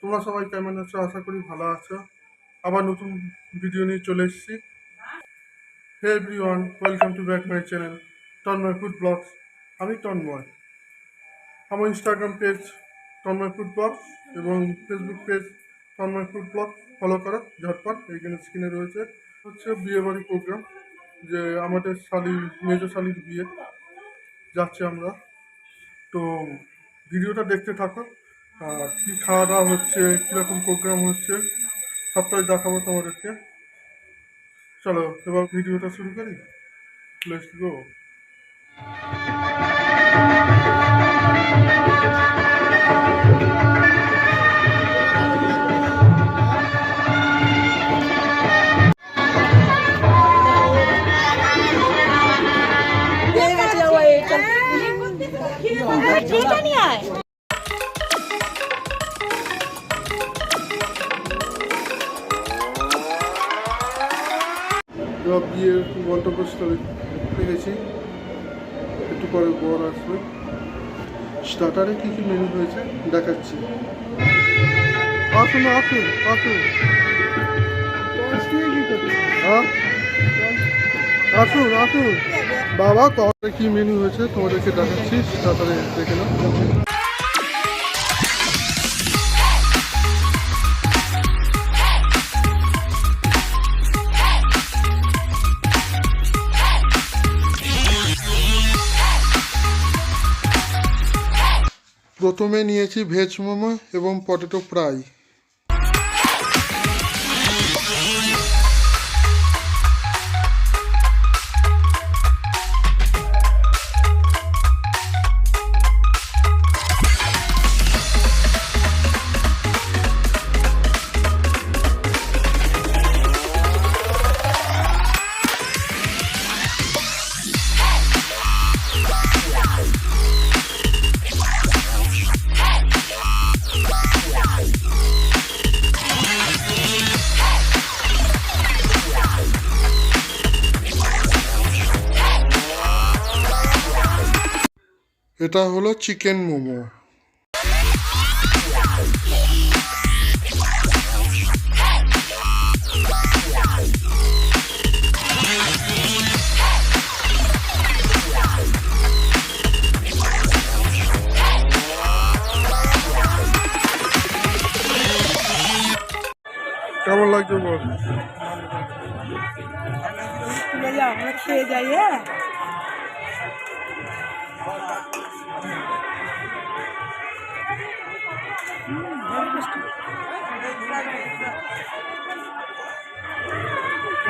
তোমরা সবাই কেমন আছো? আশা করি ভালো আছো। আবার নতুন ভিডিও নিয়ে চলে এসেছি। Hey everyone welcome to back my channel Tanmoy food blogs আমি তন্ময়। আমার Instagram page Tanmoy food blogs এবং Facebook page Tanmoy food blog follow করো, ঝটপট, এইখানে স্ক্রিনে রয়েছে। হচ্ছে বিয়ে বাড়ি প্রোগ্রাম যে আমাদের শালি, মেজো শালির বিয়ে। যাচ্ছে আমরা। তো ভিডিওটা দেখতে থাকো। আর কী খাওয়া দাওয়া হচ্ছে, কীরকম প্রোগ্রাম হচ্ছে, সবটাই দেখাবো তোমাদেরকে। চলো, এবার ভিডিওটা শুরু করি। লেটস গো এবার বিয়ের গন্তব্যস্থলে পেয়েছি একটু পরে বর আসবে। স্টার্টারে কী কী মেনু হয়েছে দেখাচ্ছি। আসুন আসুন আসুন। হ্যাঁ? আসুন আসুন। বাবা, কবে কি মেনু হয়েছে তোমাদেরকে দেখাচ্ছি। স্টার্টারে দেখে নাও। প্রথমে নিয়েছি ভেজ মোমো এবং পটেটো ফ্রাই। এটা হলো চিকেন মোমো। কেমন লাগছে বল? খেয়ে যাই হ্যাঁ?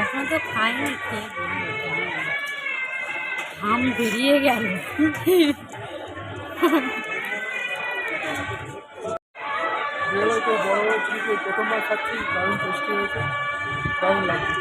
এখন তো খাইনি খেয়ে বলব কেমন লাগে। ঘাম বেরিয়ে গেল বিয়েবাড়ি তো বড় বড় জিনিস প্রথমবার খাচ্ছি দারুণ টেস্টি হয়েছে দারুণ লাগছে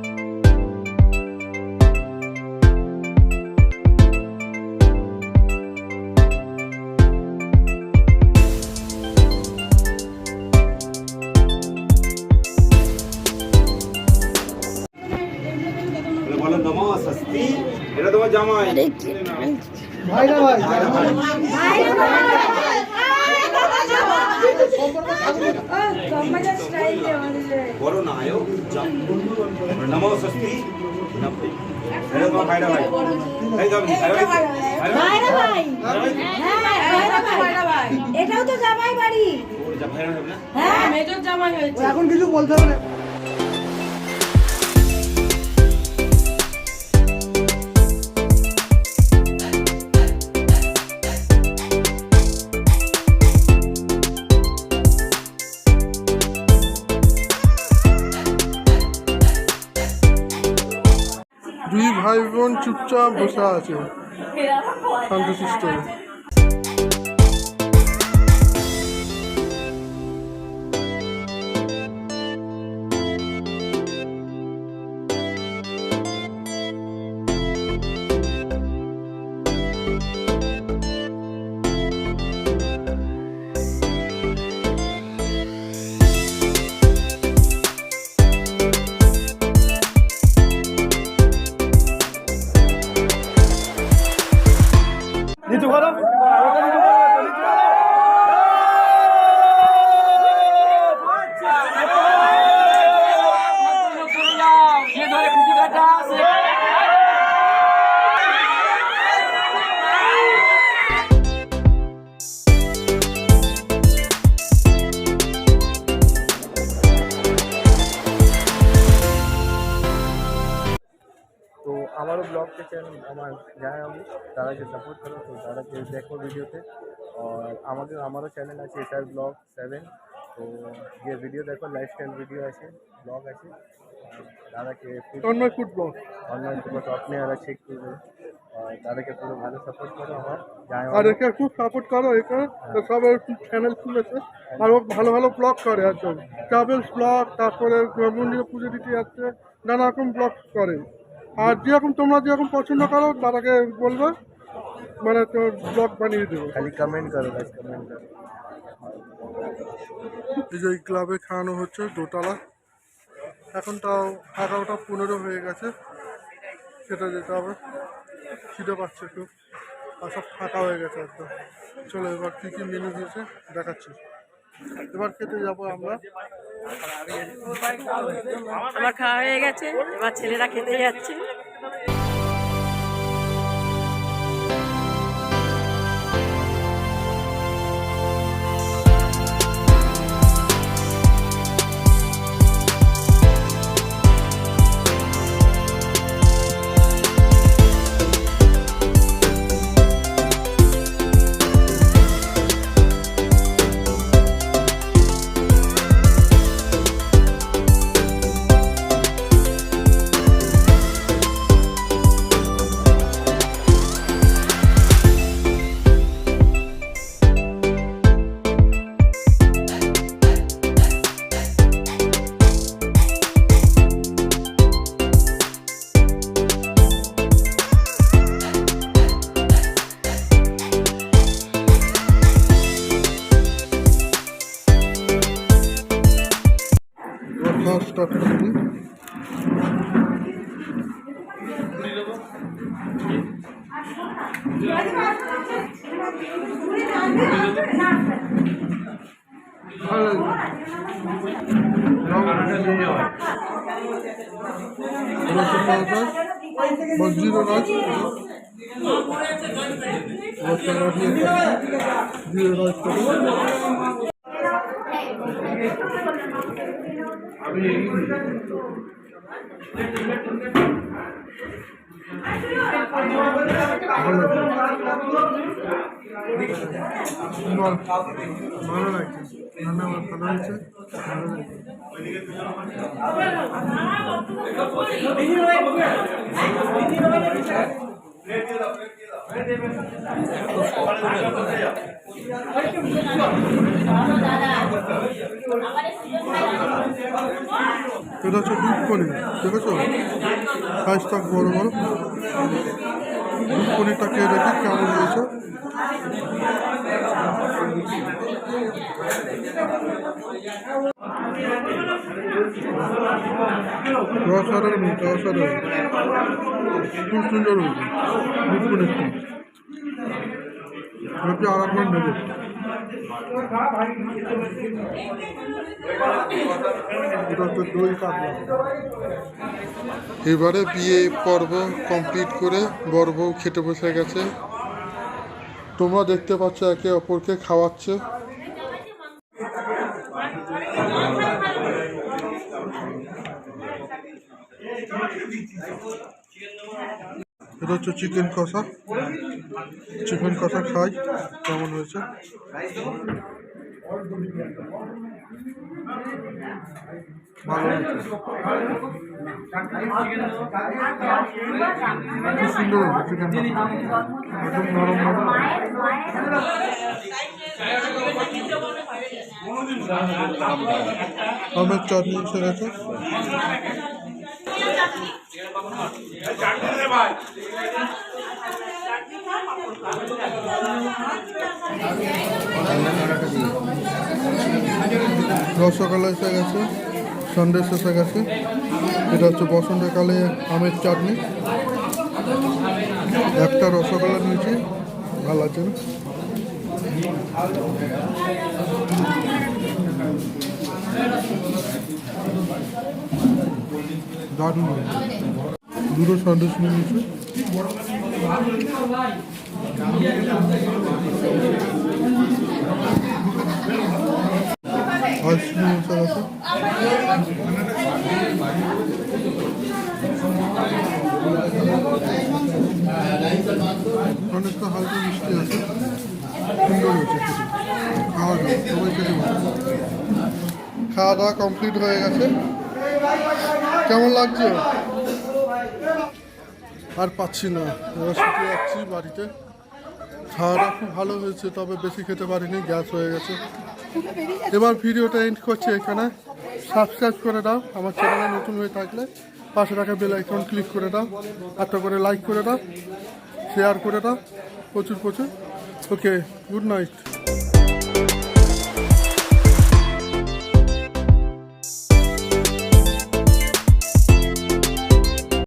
বড় নায়ক নমো স্বস্তি। ভাইরা ভাই হ্যাঁ এটাও তো জামাই বাড়ি। ওর যা ভাইরা হবে না? হ্যাঁ। মেজর জামাই হয়েছে। এখন কিছু বলতে হবে ভাই বোন চুপচাপ বসে আছে শান্তশিষ্ট ব্লগ থেকে আমার যাই আমি তারাকে সাপোর্ট করো তো তারাকে দেখো ভিডিওতে আর আমাদের আমারও চ্যানেল আছে এসআর ব্লগ সেভেন তো যে ভিডিও দেখো লাইফস্টাইল ভিডিও আছে ব্লগ আছে। আর দাদাকে Tanmoy food blog online top নিয়ে ওরা চেক করবে। আর দাদাকে পুরো ভালো সাপোর্ট করো আমার আর একে খুব সাপোর্ট করো একে। সব চ্যানেল খুলেছে। আর ও ভালো ভালো ব্লগ করে একদম ট্রাভেলস ব্লগ তারপরে মন্দিরে পুজো দিতে যাচ্ছে নানা রকম ব্লগ করে। আর যেরকম তোমরা যেরকম পছন্দ করো তারাকে বলবে। মানে তো ব্লগ বানিয়ে দেবো। খালি কমেন্ট করো কমেন্ট করো। এই যে এই ক্লাবে খাওয়ানো হচ্ছে দোতলা। এখন তাও এগারোটা পনেরো হয়ে গেছে। সেটা যেতে হবে। খিদে পাচ্ছে একটু। আর সব ফাঁকা হয়ে গেছে একদম। চলো এবার কী কী মেনু দিয়েছে, দেখাচ্ছি। এবার খেতে যাব আমরা। আমার খাওয়া হয়ে গেছে এবার ছেলেরা খেতে যাচ্ছে। স্টার্ট করছি ভালো লাগছে। রসে পাউডার নাচ মশলা দিয়ে দিয়ে রাইস করে ভালো লাগছে রান্না আমার ভালো হয়েছে ভালো লাগছে এটা হচ্ছে দুধ পনির দেখেছ? সাইজটা বড় বড়। দুধ পনিরটা খেয়ে দেখি কেমন হয়েছে। খুব সুন্দর হয়েছে। ভাবছি নেব এবারে বিয়ে পর্ব কমপ্লিট করে বউ খেতে বসে গেছে। তোমরা দেখতে পাচ্ছ একে অপরকে খাওয়াচ্ছে। এটা হচ্ছে চিকেন কষা। চিকেন কষা খাই, কেমন হয়েছে? ভালো সুন্দর একদম নরম আমের চাটনি এসে রসগোল্লা এসে গেছে, সন্দেশ এসে গেছে। এটা হচ্ছে বসন্তকালে আমের চাটনি। একটা রসগোল্লা নিয়েছি, ভালো আছে দারুণ। দুটো সন্দেশ নিয়ে নিয়েছি অনেকটা হালকা মিষ্টি আছে। সুন্দর হয়েছে খাওয়া দাওয়া, সবাই খাওয়া দাওয়া কমপ্লিট হয়ে গেছে। কেমন লাগছে? আর পাচ্ছি না। এবার শুতে যাচ্ছি বাড়িতে। খাওয়াটা খুব ভালো হয়েছে, তবে বেশি খেতে পারিনি, গ্যাস হয়ে গেছে। এবার ভিডিওটা এন্ড করছি এখানে। সাবস্ক্রাইব করে দাও, আমার চ্যানেলে নতুন হয়ে থাকলে পাশে থাকা বেল আইকন ক্লিক করে দাও, একটা করে লাইক করে দাও শেয়ার করে দাও, প্রচুর প্রচুর। Okay good night